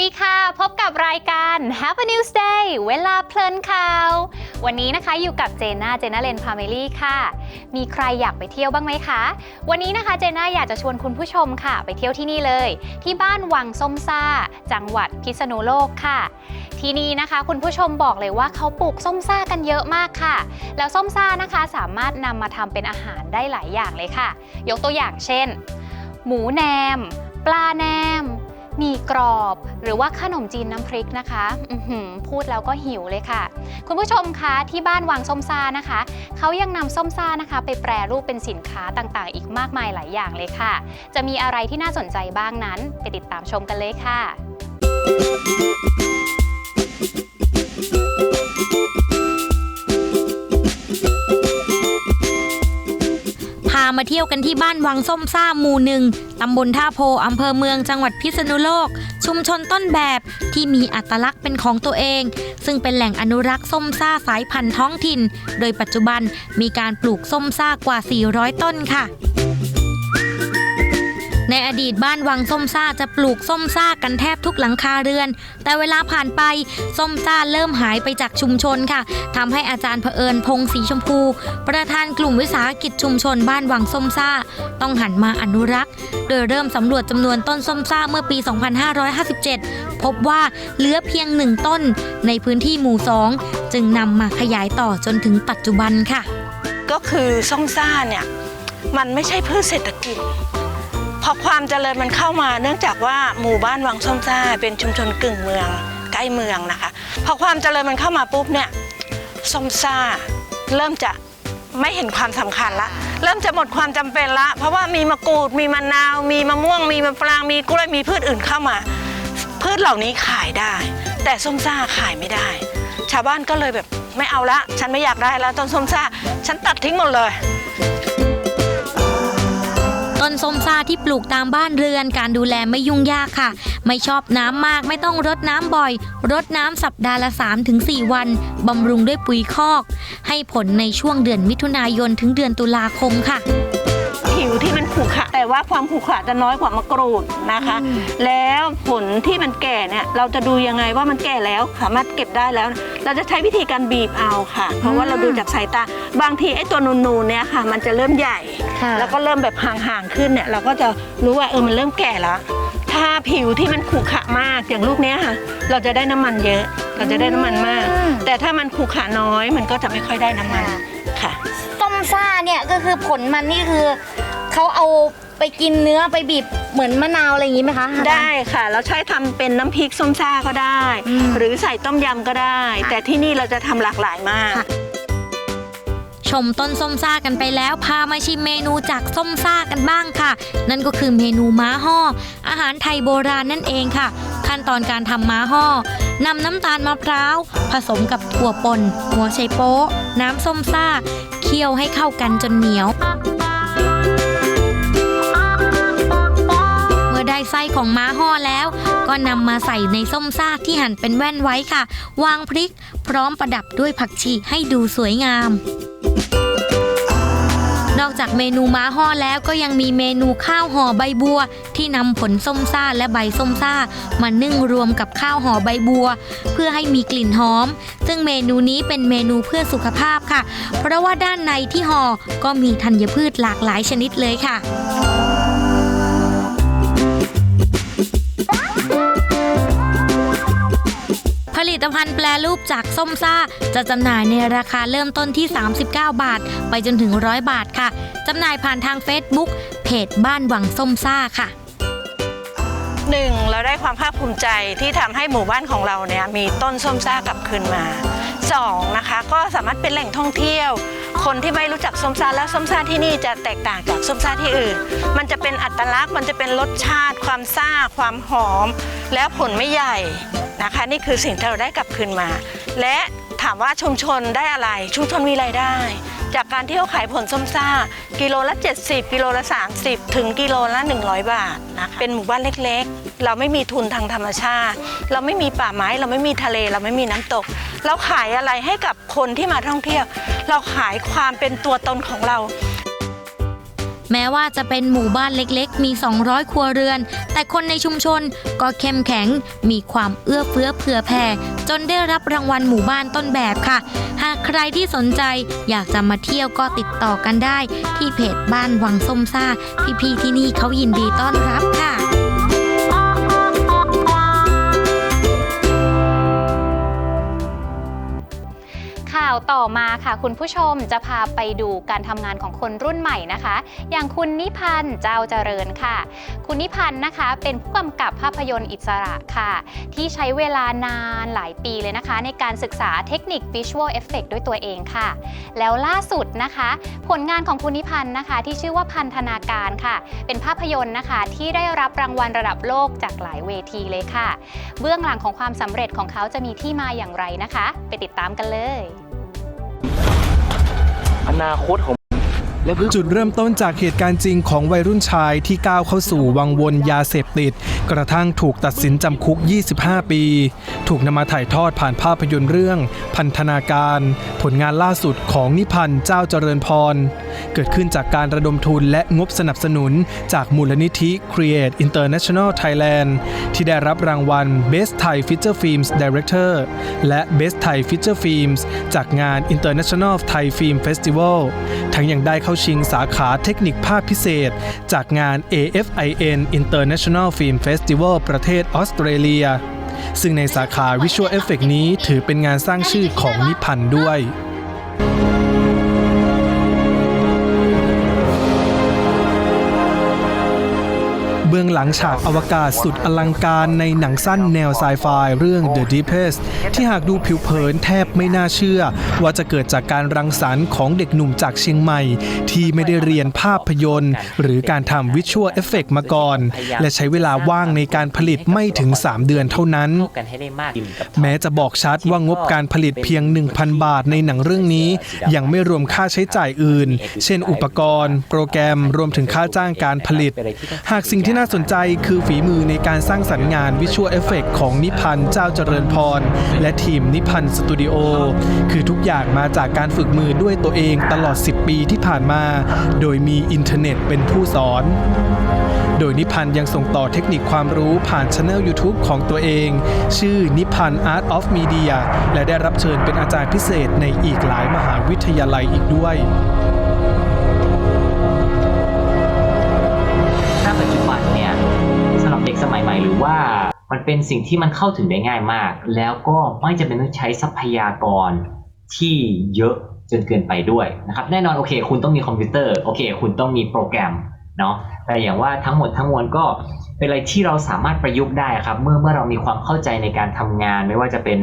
ดีค่ะ พบกับรายการ Have a News Day เวลาเพลินข่าว วันนี้นะคะอยู่กับเจน่าเจน่าเลนพาเมลี่ค่ะ มีใครอยากไปเที่ยวบ้างไหมคะ วันนี้นะคะเจน่าอยากจะชวนคุณผู้ชมค่ะ ไปเที่ยวที่นี่เลย ที่บ้านวังส้มซ่า จังหวัดพิษณุโลกค่ะ ที่นี่นะคะ คุณผู้ชมบอกเลยว่าเขาปลูกส้มซ่ากันเยอะมากค่ะ แล้วส้มซ่านะคะสามารถนำมาทำเป็นอาหารได้หลายอย่างเลยค่ะ ยกตัวอย่างเช่น หมูแหนม ปลาแหนม มีกรอบหรือว่าขนมจีนน้ำพริกนะคะพูดแล้วก็หิวเลยค่ะ คุณผู้ชมคะที่บ้านวังส้มซ่านะคะ เขายังนำส้มซ่านะคะ ไปแปรรูปเป็นสินค้าต่างๆ อีกมากมายหลายอย่างเลยค่ะ จะมีอะไรที่น่าสนใจบ้างนั้น ไปติดตามชมกันเลยค่ะ มาเที่ยวกันที่บ้านวังส้มซ่าหมู่หนึ่งตำบลท่าโพอำเภอเมืองจังหวัดพิษณุโลก ชุมชนต้นแบบที่มีอัตลักษณ์เป็นของตัวเอง ซึ่งเป็นแหล่งอนุรักษ์ส้มซ่าสายพันธุ์ท้องถิ่น โดยปัจจุบันมีการปลูกส้มซ่ากว่า 400 ต้นค่ะ ในอดีตบ้านวังส้มซ่าจะปลูกส้มซ่ากันแทบทุกหลังคาเรือน แต่เวลาผ่านไปส้มซ่าเริ่มหายไปจากชุมชนค่ะทำให้อาจารย์เผอิญพงศรีชมพู ประธานกลุ่มวิสาหกิจชุมชนบ้านวังส้มซ่า ต้องหันมาอนุรักษ์ โดยเริ่มสำรวจจำนวนต้นส้มซ่าเมื่อปี 2557 พบว่าเหลือเพียงหนึ่งต้น ในพื้นที่หมู่ 2 จึงนำมาขยายต่อจนถึงปัจจุบันค่ะ ก็คือส้มซ่าเนี่ยมันไม่ใช่พืชเศรษฐกิจ อความเจริญมันเข้ามา เนื่องจากว่าหมู่บ้านวังส้มซ่าเป็นชุมชนกึ่งเมือง ใกล้เมืองนะคะ พอความเจริญมันเข้ามาปุ๊บเนี่ยส้มซ่าเริ่มจะไม่เห็นความสำคัญละ เริ่มจะหมดความจำเป็นละ เพราะว่ามีมะกรูด มีมะนาว มีมะม่วง มีมะปราง มีกล้วย มีพืชอื่นเข้ามา พืชเหล่านี้ขายได้ แต่ส้มซ่าขายไม่ได้ ชาวบ้านก็เลยแบบไม่เอาละ ฉันไม่อยากได้แล้วต้นส้มซ่า ฉันตัดทิ้งหมดเลย ต้นส้มซ่าที่ปลูกตามบ้านเรือนการดูแลไม่ยุ่งยากค่ะ ไม่ชอบน้ำมากไม่ต้องรดน้ำบ่อย รดน้ำสัปดาห์ละ 3-4 วันบำรุงด้วยปุ๋ยคอก ให้ผลในช่วงเดือนมิถุนายนถึงเดือนตุลาคมค่ะ ผิวที่มันขรุขระแต่ว่าความขรุขระจะน้อยกว่ามะกรูดนะคะ แล้วผลที่มันแก่เนี่ยเราจะดูยังไงว่ามันแก่แล้วสามารถเก็บได้แล้ว เราจะใช้วิธีการบีบเอาค่ะ เพราะว่าเราดูจากสายตาบางทีไอ้ตัวนูนๆเนี่ยค่ะ มันจะเริ่มใหญ่ ค่ะแล้วก็เริ่มแบบห่างๆขึ้นเนี่ย เราก็จะรู้ว่าเออมันเริ่มแก่แล้ว ถ้าผิวที่มันขรุขระมากอย่างลูกเนี้ยค่ะ เราจะได้น้ำมันเยอะ เราจะได้น้ำมันมากแต่ถ้ามันขรุขระน้อยมันก็จะไม่ค่อยได้น้ำมันค่ะส้มซ่าเนี่ยก็คือผลมันนี่คือ เขาเอาไปกินเนื้อไปบีบเหมือนมะนาวอะไรอย่างนี้ไหมคะ ได้ค่ะ เราใช้ทำเป็นน้ำพริกส้มซ่าก็ได้ อืมหรือใส่ต้มยำก็ได้แต่ที่นี่เราจะทำหลากหลายมาก ค่ะ ชมต้นส้มซ่ากันไปแล้ว พามาชิมเมนูจากส้มซ่ากันบ้างค่ะ นั่นก็คือเมนูม้าห่ออาหารไทยโบราณนั่นเองค่ะ ขั้นตอนการทำม้าห่อนำน้ำตาลมะพร้าว ผสมกับถั่วป่นหัวไชโป๊ะน้ำส้มซ่า เคี่ยวให้เข้ากันจนเหนียว ไส้ของม้าห่อแล้ว ก็นำมาใส่ในส้มซ่าที่หั่นเป็นแว่นไว้ค่ะ วางพริก พร้อมประดับด้วยผักชีให้ดูสวยงาม นอกจากเมนูม้าห่อแล้วก็ยังมีเมนูข้าวห่อใบบัว ที่นำผลส้มซ่าและใบส้มซ่า มานึ่งรวมกับข้าวห่อใบบัว เพื่อให้มีกลิ่นหอม ซึ่งเมนูนี้เป็นเมนูเพื่อสุขภาพค่ะ เพราะว่าด้านในที่ห่อก็มีธัญพืชหลากหลายชนิดเลยค่ะ ตภัณฑ์แปรรูปจากส้มซ่า จะจำหน่ายในราคาเริ่มต้นที่ 39 บาท ไปจนถึง 100 บาทค่ะจำหน่ายผ่านทาง Facebook เพจบ้านวังส้มซ่าค่ะ หนึ่งเราได้ความภาคภูมิใจที่ทำให้หมู่บ้านของเราเนี่ยมีต้นส้มซ่ากลับคืนมาสองนะคะ ก็สามารถเป็นแหล่งท่องเที่ยว คนที่ไม่รู้จักส้มซ่าและส้มซ่าที่นี่จะแตกต่างจากส้มซ่าที่อื่น มันจะเป็นอัตลักษณ์ มันจะเป็นรสชาติ ความซ่า ความหอม แล้วผลไม่ใหญ่นะคะ นี่คือสิ่งที่เราได้กลับคืนมา และถามว่าชุมชนได้อะไร ชุมชนมีรายได้ จากการที่เขาขายผลส้มซ่า กิโลละ 70 กิโลละ 30 ถึงกิโลละ 100 บาทนะคะเป็นหมู่บ้านเล็กๆ เราไม่มีทุนทางธรรมชาติ เราไม่มีป่าไม้ เราไม่มีทะเล เราไม่มีน้ำตก เราขายอะไรให้กับคนที่มาท่องเที่ยว เราขายความเป็นตัวตนของเรา แม้ว่าจะเป็นหมู่บ้านเล็กๆ มี 200 ครัวเรือน แต่คนในชุมชนก็เข้มแข็ง มีความเอื้อเฟื้อเผื่อแผ่ จนได้รับรางวัลหมู่บ้านต้นแบบค่ะ หากใครที่สนใจอยากจะมาเที่ยวก็ติดต่อกันได้ ที่เพจบ้านวังส้มซ่า พี่ๆที่นี่เขายินดีต้อนรับค่ะ ต่อมาค่ะ คุณผู้ชมจะพาไปดูการทำงานของคนรุ่นใหม่นะคะ อย่างคุณนิพันธ์เจ้าเจริญค่ะ คุณนิพันธ์นะคะเป็นผู้กำกับภาพยนตร์อิสระค่ะ ที่ใช้เวลานานหลายปีเลยนะคะ ในการศึกษาเทคนิค Visual Effect ด้วยตัวเองค่ะ แล้วล่าสุดนะคะ ผลงานของคุณนิพันธ์นะคะ ที่ชื่อว่าพันธนาการค่ะ เป็นภาพยนตร์นะคะที่ได้รับรางวัลระดับโลกจากหลายเวทีเลยค่ะ เบื้องหลังของความสำเร็จของเขาจะมีที่มาอย่างไรนะคะ ไปติดตามกันเลย อนาคตของ จุดเริ่มต้นจากเหตุการณ์จริงของวัยรุ่นชายที่ก้าวเข้าสู่วังวนยาเสพติด กระทั่งถูกตัดสินจำคุก 25 ปี ถูกนำมาถ่ายทอดผ่านภาพยนตร์เรื่อง พันธนาการ ผลงานล่าสุดของนิพันธ์เจ้าเจริญพร เกิดขึ้นจากการระดมทุนและงบสนับสนุนจากมูลนิธิ Create International Thailand ที่ได้รับรางวัล Best Thai Feature Films Director และ Best Thai Feature Films จากงาน International Thai Film Festival ทั้งยังได้เข้าชิงสาขาเทคนิคภาพพิเศษ จากงาน AFIN International Film Festival ประเทศออสเตรเลีย ซึ่งในสาขา Visual Effect นี้ถือเป็นงานสร้างชื่อของนิพันธ์ด้วย เบื้องหลังฉากอวกาศสุดอลังการในหนังสั้นแนวไซไฟเรื่อง The Deepest ที่หากดูผิวเผินแทบไม่น่าเชื่อ ว่าจะเกิดจากการรังสรรค์ของเด็กหนุ่มจากเชียงใหม่ ที่ไม่ได้เรียนภาพยนตร์ หรือการทำวิชวลเอฟเฟกมาก่อน และใช้เวลาว่างในการผลิตไม่ถึง 3 เดือนเท่านั้น แม้จะบอกชัดว่างบการผลิตเพียง 1,000 บาทในหนังเรื่องนี้ ยังไม่รวมค่าใช้จ่ายอื่น เช่น อุปกรณ์ โปรแกรมรวมถึงค่าจ้างการผลิต หากสิ่งที่น่าสนใจคือฝีมือในการสร้างสรรค์งานวิชวลเอฟเฟกของนิพันธ์เจ้าเจริญพร และทีมนิพันธ์สตูดิโอคือทุกอย่างมาจากการฝึกมือด้วยตัวเองตลอด 10 ปีที่ผ่านมา โดยมีอินเทอร์เน็ตเป็นผู้สอนโดยนิพันธ์ยังส่งต่อเทคนิคความรู้ผ่านช anel YouTube ของตัวเอง ชื่อนิพันธ์ Art of Media และได้รับเชิญเป็นอาจารย์พิเศษในอีกหลายมหาวิทยาลัยอีกด้วย ด็กสมัยใหม่หรือว่ามันเป็นสิ่งที่มันเข้าถึงได้ง่ายมาก แล้วก็ไม่จำเป็นต้องใช้ทรัพยากรที่เยอะจนเกินไปด้วยนะครับแน่นอนโอเค คุณต้องมีคอมพิวเตอร์โอเค คุณต้องมีโปรแกรมเนาะแต่อย่างว่าทั้งหมดทั้งมวลก็เป็นอะไรที่เราสามารถประยุกต์ได้ครับ เมื่อเมื่อเรามีความเข้าใจในการทำงาน ไม่ว่าจะเป็น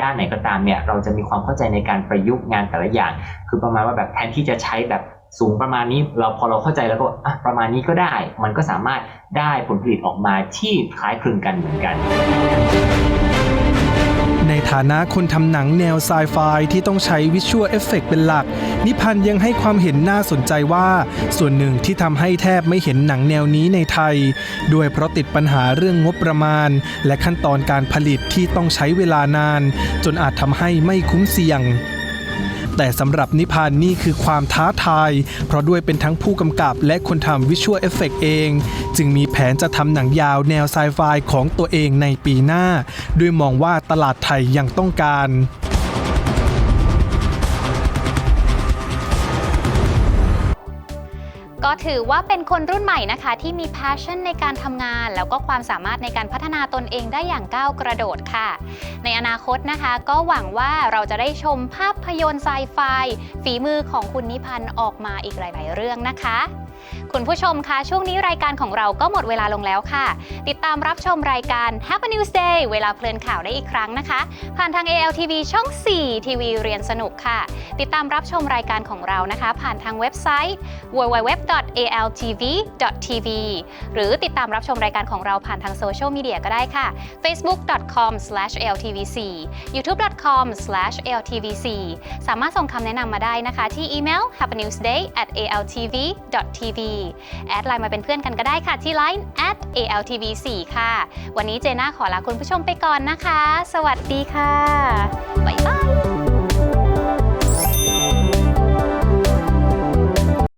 ด้านไหนก็ตามเนี่ยเราจะมีความเข้าใจในการประยุกต์งานแต่ละอย่าง คือประมาณว่าแบบแทนที่จะใช้แบบ สูงประมาณนี้เราพอเราเข้าใจแล้วก็อะประมาณนี้ก็ได้ มันก็สามารถได้ผลผลิตออกมาที่คล้ายคลึงกันเหมือนกัน ในฐานะคนทำหนังแนวไซไฟที่ต้องใช้วิชวลเอฟเฟกเป็นหลัก นิพันธ์ยังให้ความเห็นน่าสนใจว่า ส่วนหนึ่งที่ทำให้แทบไม่เห็นหนังแนวนี้ในไทย ด้วยเพราะติดปัญหาเรื่องงบประมาณ และขั้นตอนการผลิตที่ต้องใช้เวลานาน จนอาจทำให้ไม่คุ้มเสี่ยง แต่สำหรับนิพานนี่คือความท้าทาย เพราะด้วยเป็นทั้งผู้กำกับและคนทำวิชวลเอฟเฟกเอง จึงมีแผนจะทำหนังยาวแนวไซไฟของตัวเองในปีหน้า ด้วยมองว่าตลาดไทยยังต้องการ ถือว่าเป็นคนรุ่นใหม่นะคะ ที่มี passion ในการทำงาน แล้วก็ความสามารถในการพัฒนาตนเองได้อย่างก้าวกระโดดค่ะ ในอนาคตนะคะ ก็หวังว่าเราจะได้ชมภาพยนตร์ไซไฟฝีมือของคุณนิพันธ์ออกมาอีกหลาย ๆ เรื่องนะคะ คุณผู้ชมคะช่วงนี้รายการของเราก็หมดเวลาลงแล้วค่ะ ติดตามรับชมรายการ Happy News Day เวลาเพลินข่าวได้อีกครั้งนะคะ ผ่านทาง ALTV ช่อง 4 ทีวีเรียนสนุกค่ะ ติดตามรับชมรายการของเรานะคะ ผ่านทางเว็บไซต์ www.altv.tv หรือติดตามรับชมรายการของเราผ่านทางโซเชียลมีเดียก็ได้ค่ะ facebook.com/ltvc youtube.com/ltvc สามารถส่งคำแนะนำมาได้นะคะ ที่อีเมล happynewsday@altv.tv แอดไลน์มาเป็นเพื่อนกันก็ได้ค่ะที่ Line @altv4 ค่ะ วันนี้เจน่าขอลาคุณผู้ชมไปก่อนนะคะ สวัสดีค่ะ บ๊ายบาย